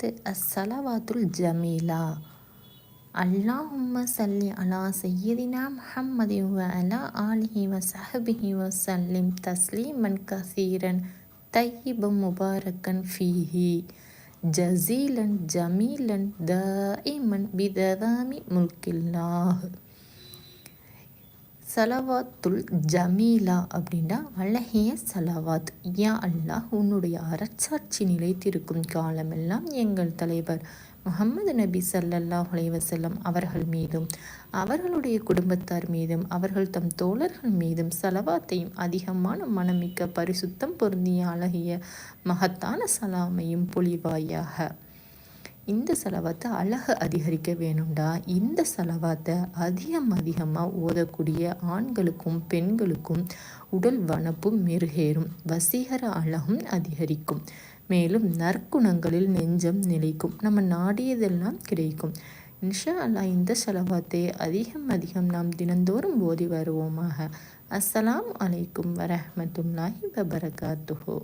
பத்து அஸ்ஸலவாத்துல் ஜமீலா அல்லாஹும்ம சல்லி அலா சையதினா முஹம்மதி வ அலா ஆலிஹி வ சஹபிஹி வ சல்லிம் தஸ்லீமன் கசீரன் தையிபம் முபாரக்கன் ஃபீஹி ஜசீலன் ஜமீலன் தாயிமன் பிததாமி முல்கில்லாஹ். சலவாத்துல் ஜமீலா அப்படின்னா அழகிய சலவாத். யா அல்லாஹ் உன்னுடைய அறச்சாட்சி நிலைத்திருக்கும் காலமெல்லாம் எங்கள் தலைவர் முகமது நபி சல்லல்லா வசல்லம் அவர்கள் மீதும் அவர்களுடைய குடும்பத்தார் மீதும் அவர்கள் தம் தோழர்கள் மீதும் சலவாத்தையும் அதிகமான மனமிக்க பரிசுத்தம் பொருந்திய அழகிய மகத்தான சலாமையும் பொலிவாயாக இந்த செலவாத்தை அழகு அதிகரிக்க வேணும்டா. இந்த செலவாத்தை அதிகம் அதிகமாக ஓதக்கூடிய ஆண்களுக்கும் பெண்களுக்கும் உடல் வனப்பும் மெருகேறும். வசீகர அழகும் அதிகரிக்கும். மேலும் நற்குணங்களில் நெஞ்சம் நிலைக்கும். நம்ம நாடியதெல்லாம் கிடைக்கும். இன்ஷா அல்லா இந்த செலவாத்தை அதிகம் அதிகம் நாம் தினந்தோறும் ஓதி வருவோமாக. அஸ்ஸலாம் அலைக்கும் வரஹமத்துல்லாஹி வபரகாத்துஹோ.